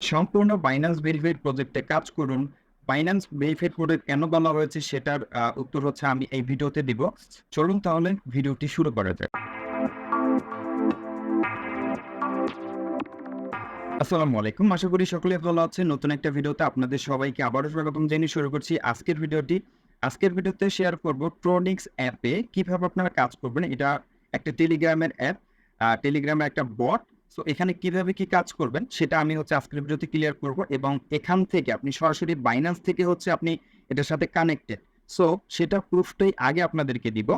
সম্পূর্ণ Binance verified প্রজেক্টে কাজ করুন। বাইন্যান্স ভেরিফাইড প্রজেক্ট কেন বলা হয়েছে সেটার উত্তর হচ্ছে আমি এই ভিডিওতে দিব। চলুন তাহলে ভিডিওটি শুরু করা যায় আসসালামু আলাইকুম। আশা করি সকলে ভালো আছেন। নতুন একটা ভিডিওতে আপনাদের সবাইকে আবারও স্বাগতম জানিয়ে শুরু করছি আজকের ভিডিওটি। আজকের ভিডিওতে শেয়ার করব ট্রনিক্স অ্যাপে কীভাবে আপনারা কাজ করবেন। এটা একটা টেলিগ্রামের অ্যাপ। টেলিগ্রামের একটা বট। সো এখানে কীভাবে কি কাজ করবেন সেটা আমি হচ্ছে আজকের ভিডিওতে ক্লিয়ার করব এবং এখান থেকে আপনি সরাসরি বাইন্যান্স থেকে হচ্ছে আপনি এটার সাথে কানেক্টেড। সো সেটা প্রুফটাই আগে আপনাদেরকে দিব।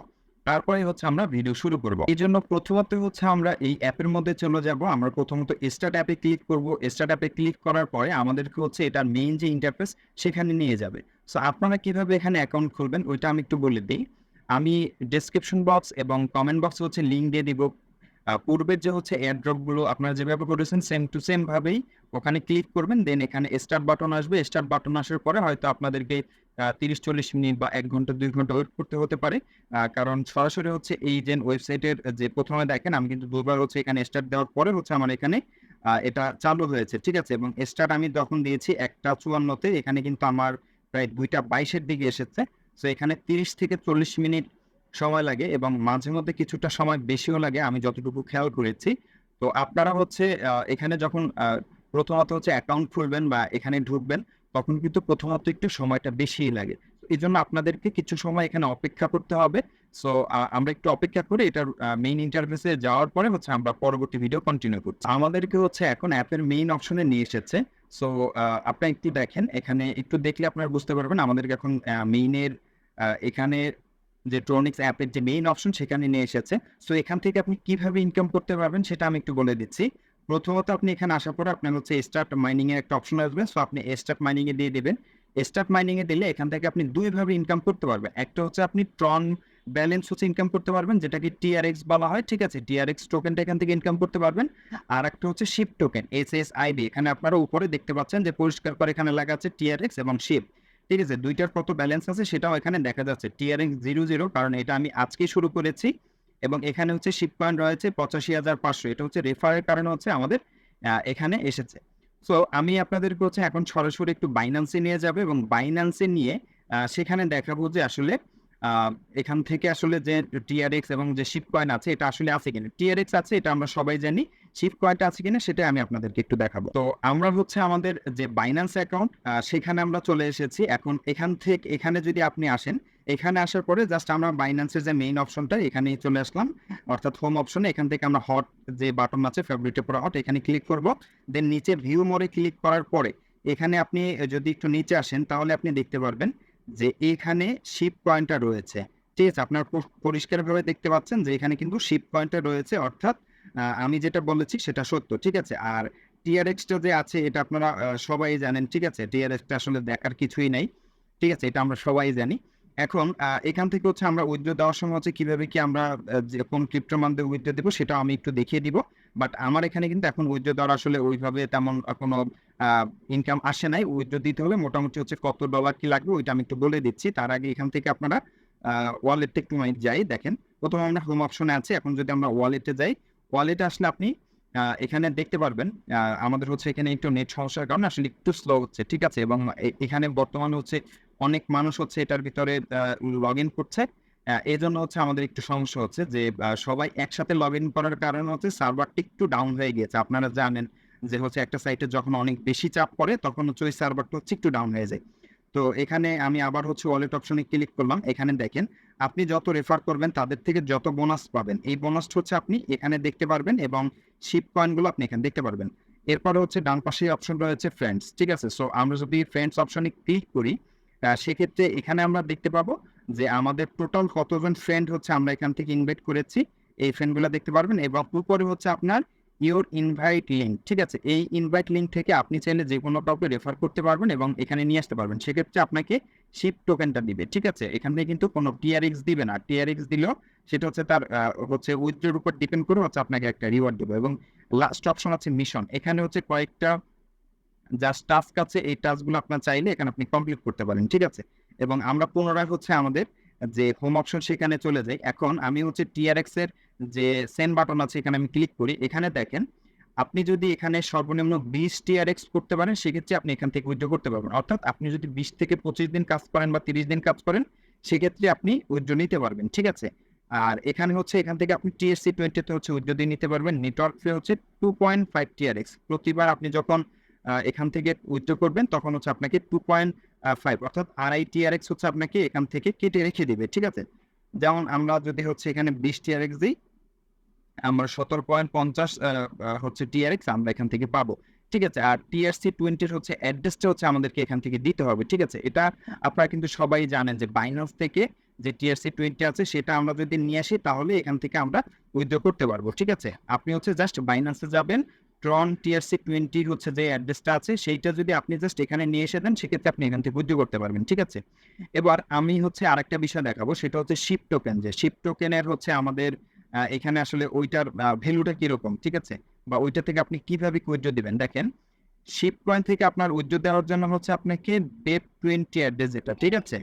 তারপরে হচ্ছে আমরা ভিডিও শুরু করব। এজন্য প্রথমত হচ্ছে আমরা এই অ্যাপের মধ্যে চলে যাব। আমরা প্রথমত স্টার্ট অ্যাপে ক্লিক করব। স্টার্ট অ্যাপে ক্লিক করার পরে আমাদেরকে হচ্ছে এটার মেইন যে ইন্টারফেস সেখানে নিয়ে যাবে। সো আপনারা কীভাবে এখানে অ্যাকাউন্ট খুলবেন ওইটা আমি একটু বলে দিই আমি ডেসক্রিপশন বক্স এবং কমেন্ট বক্সে হচ্ছে লিঙ্ক দিয়ে দিব। পূর্বের যে হচ্ছে এয়ারড্রপগুলো আপনারা যেভাবে করেছেন সেম টু সেম ভাবেই ওখানে ক্লিক করবেন। দেন এখানে স্টার্ট বাটন আসবে। স্টার্ট বাটন আসার পরে হয়তো আপনাদেরকে তিরিশ ৩০-৪০ মিনিট বা এক ঘণ্টা, দুই ঘণ্টা ওয়েট করতে হতে পারে। কারণ সরাসরি হচ্ছে এই যে ওয়েবসাইটের যে প্রথমে দেখেন, আমি কিন্তু দুবার হচ্ছে এখানে স্টার্ট দেওয়ার পরে হচ্ছে আমার এখানে এটা চালু হয়েছে। ঠিক আছে? এবং স্টার্ট আমি যখন দিয়েছি একটা চুয়ান্নতে, এখানে কিন্তু আমার প্রায় দুইটা বাইশের দিকে এসেছে। সো এখানে ৩০ থেকে ৪০ মিনিট সময় লাগে এবং মাঝে মধ্যে কিছুটা সময় বেশিও লাগে, আমি যতটুকু খেয়াল করেছি। তো আপনারা হচ্ছে এখানে যখন প্রথমত হচ্ছে অ্যাকাউন্ট খুলবেন বা এখানে ঢুকবেন, তখন কিন্তু প্রথমত একটু সময়টা বেশিই লাগে। এই জন্য আপনাদেরকে কিছু সময় এখানে অপেক্ষা করতে হবে। সো আমরা একটু অপেক্ষা করে, এটার মেইন ইন্টারফেসে যাওয়ার পরে হচ্ছে আমরা পরবর্তী ভিডিও কন্টিনিউ করছি। আমাদেরকে হচ্ছে এখন অ্যাপের মেইন অপশনে নিয়ে এসেছে। সো আপনি একটু দেখেন, এখানে একটু দেখলে আপনারা বুঝতে পারবেন, আমাদেরকে এখন মেইনের এখানে যে ট্রনিক্স অ্যাপের যে মেইন অপশন সেখানে নিয়ে এসেছে। সো এখান থেকে আপনি কীভাবে ইনকাম করতে পারবেন সেটা আমি একটু বলে দিচ্ছি। প্রথমত আপনি এখানে আসার পরে আপনার হচ্ছে স্টার্ট মাইনিংয়ের একটা অপশন আসবে। সো আপনি স্টার্ট মাইনিংয়ে দিয়ে দেবেন স্টার্ট মাইনিংয়ে দিলে এখান থেকে আপনি দুইভাবে ইনকাম করতে পারবেন। একটা হচ্ছে আপনি ট্রন ব্যালেন্স হচ্ছে ইনকাম করতে পারবেন, যেটাকে টিআরএক্স বলা হয়। ঠিক আছে? টিআরএক্স টোকেনটা এখান থেকে ইনকাম করতে পারবেন। আর একটা হচ্ছে শিপ টোকেন এসএসআইবি এখানে আপনারা উপরে দেখতে পাচ্ছেন যে পরিষ্কার করে এখানে লেখা আছে টিআরএক্স এবং শিপ। ঠিক আছে? ২ টার কত ব্যালেন্স আছে সেটাও এখানে দেখা যাচ্ছে। টিআরএং জিরো জিরো কারণ এটা আমি আজকেই শুরু করেছি এবং এখানে হচ্ছে শিপ পয়েন্ট রয়েছে ৮৫,৫০০ এটা হচ্ছে রেফারের কারণে হচ্ছে আমাদের এখানে এসেছে। সো আমি আপনাদেরকে হচ্ছে এখন সরাসরি একটু বাইনান্সে নিয়ে যাব এবং বাইনান্সে নিয়ে সেখানে দেখাবো যে আসলে এখান থেকে আসলে যে টিআরএক্স এবং যে শিপ কয়েন আছে এটা আসলে আছে কিনা। টিআরএক্স আছে এটা আমরা সবাই জানি। শিপ কয়েনটা আছে কিনা সেটা আমি আপনাদেরকে একটু দেখাবো। তো আমরা হচ্ছে আমাদের যে বাইন্যান্স অ্যাকাউন্ট সেখানে আমরা চলে এসেছি। এখন এখান থেকে এখানে যদি আপনি আসেন, এখানে আসার পরে জাস্ট আমরা বাইন্যান্সের যে মেইন অপশনটা এখানেই চলে আসলাম। অর্থাৎ হোম অপশনে এখান থেকে আমরা হট যে বাটন আছে ফেভারিট পরে হট এখানে ক্লিক করব। দেন নিচে ভিউ মোড়ে ক্লিক করার পরে এখানে আপনি যদি একটু নিচে আসেন তাহলে আপনি দেখতে পারবেন যে এখানে শিপ কয়েনটা রয়েছে। ঠিক আছে? আপনার পরিষ্কারভাবে দেখতে পাচ্ছেন যে এখানে কিন্তু শিপ কয়েনটা রয়েছে, অর্থাৎ আমি যেটা বলেছি সেটা সত্য। ঠিক আছে? আর টিআরএক্স টা যে আছে, এটা আপনারা সবাই জানেন। ঠিক আছে? টিআরএক্স টা আসলে দেখার কিছুই নাই। ঠিক আছে? এটা আমরা সবাই জানি। এখন এখান থেকে হচ্ছে আমরা উইথড্র দেওয়ার সময় হচ্ছে কীভাবে কি আমরা যে কোন ক্রিপ্টোর মাধ্যমে উইথড্র দেব সেটাও আমি একটু দেখিয়ে দিব। বাট আমার এখানে কিন্তু এখন উইথড্র দেওয়ার আসলে ওইভাবে তেমন কোনো ইনকাম আসে নাই। উইথড্র দিতে হলে মোটামুটি হচ্ছে কত ডলার কি লাগবে ওইটা আমি একটু বলে দিচ্ছি। তার আগে এখান থেকে আপনারা ওয়ালেটে একটু যাই দেখেন। প্রথমে আমরা হোম অপশনে আছে এখন যদি আমরা ওয়ালেটে যাই, ওয়ালেটে আসলে আপনি এখানে দেখতে পারবেন আমাদের হচ্ছে এখানে একটু নেট সমস্যার কারণে আসলে একটু স্লো হচ্ছে। ঠিক আছে? এবং এখানে বর্তমানে হচ্ছে অনেক মানুষ হচ্ছে এটার ভিতরে লগ লগইন করছে। আ এজন্য হচ্ছে আমাদের একটু সমস্যা হচ্ছে যে সবাই একসাথে লগ ইন করার কারণে হচ্ছে সার্ভারটা একটু ডাউন হয়ে গিয়েছে। আপনারা জানেন যে হচ্ছে একটা সাইটে যখন অনেক বেশি চাপ পড়ে, তখন হচ্ছে ওই সার্ভারটা হচ্ছে একটু ডাউন হয়ে যায়। তো এখানে আমি আবার হচ্ছে ওয়ালেট অপশনে ক্লিক করলাম। এখানে দেখেন, আপনি যত রেফার করবেন, তাদের থেকে যত বোনাস পাবেন, এই বোনাসটা হচ্ছে আপনি এখানে দেখতে পারবেন এবং শিপ কয়েনগুলো আপনি এখানে দেখতে পারবেন। এরপরে হচ্ছে ডান পাশে অপশন রয়েছে ফ্রেন্ডস। ঠিক আছে? সো আমরা যদি ফ্রেন্ডস অপশনে ক্লিক করি সেক্ষেত্রে এখানে আমরা দেখতে পাবো যে আমাদের টোটাল কতজন ফ্রেন্ড হচ্ছে আমরা এখান থেকে ইনভাইট করেছি। এই ফ্রেন্ডগুলা দেখতে পারবেন এবং উপরে হচ্ছে আপনার ইউর ইনভাইট লিঙ্ক। ঠিক আছে? এই ইনভাইট লিঙ্ক থেকে আপনি চাইলে যে কোনো কাউকে রেফার করতে পারবেন এবং এখানে নিয়ে আসতে পারবেন। সেক্ষেত্রে আপনাকে শিপ টোকেনটা দিবে। ঠিক আছে? এখান থেকে কিন্তু কোনো টিআরএক্স দিবে না। টিআরএক্স দিলেও সেটা হচ্ছে তার হচ্ছে উইথড্র এর উপর ডিপেন্ড করে হচ্ছে আপনাকে একটা রিওয়ার্ড দিবে এবং লাস্ট অপশন আছে মিশন। এখানে হচ্ছে কয়েকটা জাস্ট টাস্ক আছে। এই টাস্কগুলো আপনার চাইলে এখানে আপনি কমপ্লিট করতে পারেন। ঠিক আছে? এবং আমরা পুনরায় হচ্ছে আমাদের যে হোম অপশন সেখানে চলে যাই। এখন আমি হচ্ছে টিআরএক্স এর যে সেন্ড বাটন আছে, এখানে আমি ক্লিক করি। এখানে দেখেন, আপনি যদি এখানে সর্বনিম্ন বিশ টিআরএক্স করতে পারেন, সেক্ষেত্রে আপনি এখান থেকে উইথড্র করতে পারবেন অর্থাৎ আপনি যদি বিশ থেকে পঁচিশ দিন কাজ করেন বা তিরিশ দিন কাজ করেন, সেক্ষেত্রে আপনি উইথড্র নিতে পারবেন, ঠিক আছে আর এখানে হচ্ছে, এখান থেকে আপনি টিএসসি টোয়েন্টিতে হচ্ছে উইথড্র দিয়ে নিতে পারবেন নেটওয়ার্ক ফি হচ্ছে টু পয়েন্ট ফাইভ টিআরএক্স প্রতিবার আপনি যখন এখান থেকে উইথড্র করবেন, তখন হচ্ছে আপনাকে টু পয়েন্ট ফাইভ অর্থাৎ আড়াই টিআরএক্স হচ্ছে আপনাকে এখান থেকে কেটে রেখে দিবে, ঠিক আছে? যেমন আমরা যদি হচ্ছে এখানে বিশ টিআরএক্স দিই, আমরা সতেরো পয়েন্ট পঞ্চাশ হচ্ছে টিআরএক্স আমরা এখান থেকে পাবো, ঠিক আছে? আর টিআরসি টোয়েন্টির হচ্ছে অ্যাড্রেসটা হচ্ছে আমাদেরকে এখান থেকে দিতে হবে, ঠিক আছে? এটা আপনারা কিন্তু সবাই জানেন যে বাইনান্স থেকে যে টিআরসি টোয়েন্টি আছে, সেটা আমরা যদি নিয়ে আসি, তাহলে এখান থেকে আমরা উইথড্র করতে পারব, ঠিক আছে? আপনি হচ্ছে জাস্ট বাইনান্সে যাবেন ট্রন টিআরসি টোয়েন্টির হচ্ছে যে অ্যাড্রেসটা আছে, সেইটা যদি আপনি জাস্ট এখানে নিয়ে এসে দেন, সেক্ষেত্রে আপনি এখান থেকে উইথড্র করতে পারবেন, ঠিক আছে? এবার আমি হচ্ছে আরেকটা বিষয় দেখাবো, সেটা হচ্ছে শিপ টোকেন যে শিপ টোকেনের হচ্ছে আমাদের এখানে আসলে ওইটার ভ্যালুটা কীরকম, ঠিক আছে? বা ওইটা থেকে আপনি কীভাবে উইথড্র দিবেন? দেখেন শিপ কয়েন থেকে আপনার উইথড্র দেওয়ার জন্য হচ্ছে আপনাকে বেপ টোয়েন্টি অ্যাড্রেস যেটা, ঠিক আছে?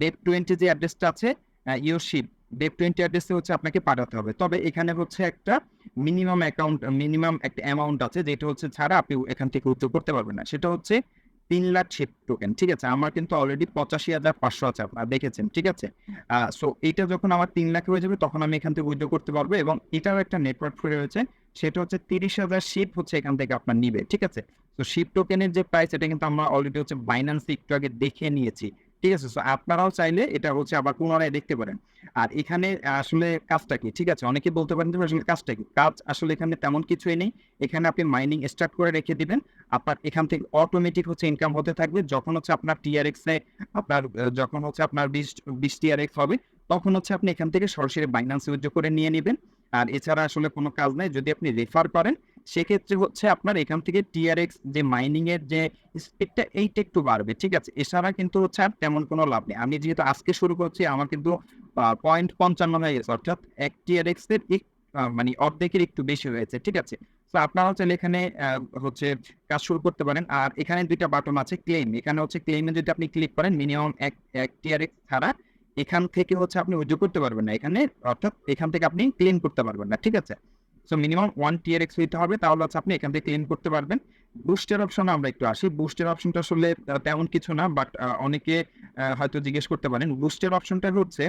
বেপ টোয়েন্টি যে অ্যাড্রেসটা আছে ইউর শিপ বেপ টোয়েন্টি অ্যাড্রেসে হচ্ছে আপনাকে পাঠাতে হবে। তবে এখানে হচ্ছে একটা মিনিমাম অ্যাকাউন্ট মিনিমাম একটা অ্যামাউন্ট আছে, যেটা হচ্ছে ছাড়া আপনি এখান থেকে উইথড্র করতে পারবেন না। সেটা হচ্ছে তিন লাখ শিপ টোকেন ঠিক আছে? আমার কিন্তু অলরেডি পঁচাশি হাজার পাঁচশো আছে আপনারা দেখেছেন, ঠিক আছে? সো এটা যখন আমার তিন লাখ হয়ে যাবে, তখন আমি এখান থেকে উইথড্র করতে পারব এবং এটাও একটা নেটওয়ার্ক ফ্রি রয়েছে, সেটা হচ্ছে তিরিশ হাজার শিপ হচ্ছে এখান থেকে আপনার নিবে, ঠিক আছে? তো শিপ টোকেনের যে প্রাইস এটা কিন্তু আমরা অলরেডি হচ্ছে বাইন্যান্সে একটু আগে দেখে নিয়েছি। ঠিক আছে? আপনারাও চাইলে এটা হচ্ছে আবার পুনরায় দেখতে পারেন। আর এখানে আসলে কাজটা কি? ঠিক আছে? অনেকে বলতে পারেন আসলে কাজটা কি? কাজ আসলে এখানে তেমন কিছুই নেই। এখানে আপনি মাইনিং স্টার্ট করে রেখে দিবেন। আপনার এখান থেকে অটোমেটিক হচ্ছে ইনকাম হতে থাকবে। যখন হচ্ছে আপনার টিআরএক্স আপনার, যখন হচ্ছে আপনার বিশ বিশ টিআরএক্স হবে, তখন হচ্ছে আপনি এখান থেকে সরাসরি বাইন্যান্স করে নিয়ে নেবেন। আর এছাড়া আসলে কোনো কাজ নাই। যদি আপনি রেফার করেন সেক্ষেত্রে হচ্ছে আপনার এখান থেকে টিআরএক্স যে মাইনিং এর যে স্পিডটা এইটা একটু বাড়বে, ঠিক আছে? এছাড়া কিন্তু হচ্ছে আর তেমন কোনো লাভ নেই। আমি যেহেতু আজকে শুরু করছি, আমার কিন্তু পয়েন্ট পঞ্চান্ন হয়ে গেছে, অর্থাৎ এক টিআরএক্স এর মানে অর্ধেকের একটু বেশি হয়েছে, ঠিক আছে? তো আপনারা হচ্ছে এখানে হচ্ছে কাজ শুরু করতে পারেন। আর এখানে দুইটা বাটন আছে ক্লেম এখানে হচ্ছে ক্লেমে যদি আপনি ক্লিক করেন মিনিমাম এক এক টিআরএক্স ছাড়া এখান থেকে হচ্ছে আপনি উইথড্র করতে পারবেন না। এখানে অর্থাৎ এখান থেকে আপনি ক্লেম করতে পারবেন না, ঠিক আছে? সো মিনিমাম ওয়ান টিআরএক্স হইতে হবে, তাহলে হচ্ছে আপনি এখান থেকে ক্লেম করতে পারবেন। বুস্টের অপশনে আমরা একটু আসি। বুস্টের অপশনটা আসলে তেমন কিছু না বাট অনেকে হয়তো জিজ্ঞেস করতে পারেন। বুস্টের অপশনটা হচ্ছে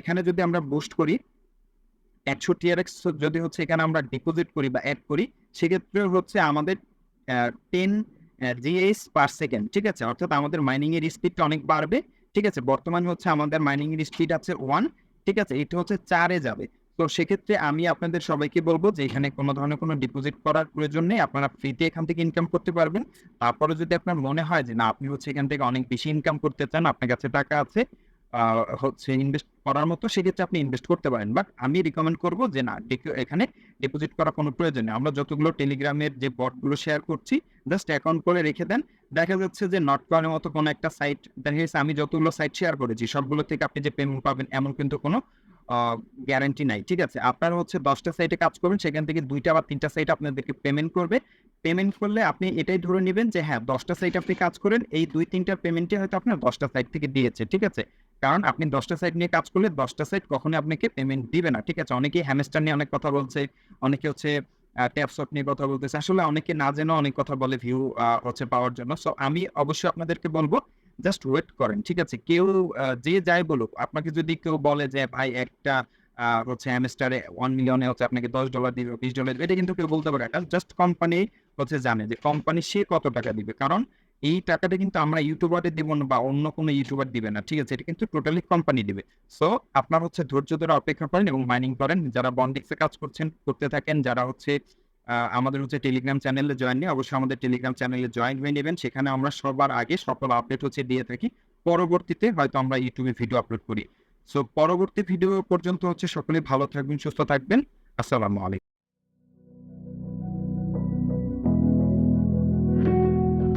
এখানে যদি আমরা বুস্ট করি, একশো টিআরএক্স যদি হচ্ছে এখানে আমরা ডিপোজিট করি বা অ্যাড করি সেক্ষেত্রে হচ্ছে আমাদের টেন জিএস পার সেকেন্ড ঠিক আছে? অর্থাৎ আমাদের মাইনিং এর স্পিডটা অনেক বাড়বে, ঠিক আছে? বর্তমানে হচ্ছে আমাদের মাইনিং এর স্পিড আছে ওয়ান ঠিক আছে? এটা হচ্ছে চারে যাবে। তো সেক্ষেত্রে আমি আপনাদের সবাইকে বলব যে এখানে কোনো ধরনের কোনো ডিপোজিট করার প্রয়োজন নেই। আপনারা ফ্রিতে এখান থেকে ইনকাম করতে পারবেন। তারপরে যদি আপনার মনে হয় যে না, আপনি হচ্ছে এখান থেকে অনেক বেশি ইনকাম করতে চান, আপনার কাছে টাকা আছে হচ্ছে ইনভেস্ট করার মতো, সেক্ষেত্রে আপনি ইনভেস্ট করতে পারেন। বাট আমি রিকমেন্ড করব যে না এখানে ডিপোজিট করার কোনো প্রয়োজন নেই। আমরা যতগুলো টেলিগ্রামের যে বটগুলো শেয়ার করছি জাস্ট অ্যাকাউন্ট করে রেখে দেন। দেখা যাচ্ছে যে নট কয়েনের মতো কোনো একটা সাইট দেখা যাচ্ছে আমি যতগুলো সাইট শেয়ার করেছি, সবগুলো থেকে আপনি যে পেমেন্ট পাবেন, এমন কিন্তু কোনো গ্যারান্টি নাই, ঠিক আছে? আপনারা হচ্ছে দশটা সাইটে কাজ করবেন, সেখান থেকে দুইটা বা তিনটা সাইট আপনাদেরকে পেমেন্ট করবে। পেমেন্ট করলে আপনি এটাই ধরে নেবেন যে হ্যাঁ দশটা সাইট আপনি কাজ করেন, এই দুই তিনটা পেমেন্টে হয়তো আপনার দশটা সাইট থেকে দিয়েছে, ঠিক আছে? কারণ আপনি দশটা সাইট নিয়ে কাজ করলে দশটা সাইট কখনোই আপনাকে পেমেন্ট দিবে না, ঠিক আছে? অনেকেই হ্যামস্টার নিয়ে অনেক কথা বলছে, অনেকে হচ্ছে ট্যাপসপ নিয়ে কথা বলতেছে। আসলে অনেকে না জেনে অনেক কথা বলে ভিউ হচ্ছে পাওয়ার জন্য। সো আমি অবশ্যই আপনাদেরকে বলব জাস্ট ওয়েট করেন, ঠিক আছে? কেউ যে যাই বলুক, আপনাকে যদি কেউ বলে যে, ভাই, একটা হচ্ছে ওয়ান মিলিয়নে হচ্ছে আপনাকে দশ ডলার দিবে, বিশ ডলার দিবে, এটা কিন্তু কেউ বলতে পারে জাস্ট কোম্পানি হচ্ছে জানে যে কোম্পানি সে কত টাকা দিবে। কারণ এই টাকাটা কিন্তু আমরা ইউটিউবারে দিব না বা অন্য কোনো ইউটিউবার দিবে না, ঠিক আছে? এটা কিন্তু টোটালি কোম্পানি দিবে। সো আপনার হচ্ছে ধৈর্য ধরে অপেক্ষা করেন এবং মাইনিং করেন। যারা বন্ডিক্সে কাজ করছেন, করতে থাকেন, যারা হচ্ছে আমাদের হচ্ছে টেলিগ্রাম চ্যানেলে জয়েন নিয়ে অবশ্যই আমাদের টেলিগ্রাম চ্যানেলে জয়েন হয়ে নেবেন। সেখানে আমরা সবার আগে সকল আপডেট হচ্ছে দিয়ে থাকি। পরবর্তীতে হয়তো আমরা ইউটিউবে ভিডিও আপলোড করি। সো পরবর্তী ভিডিও পর্যন্ত হচ্ছে সকলে ভালো থাকবেন, সুস্থ থাকবেন। আসসালামু আলাইকুম।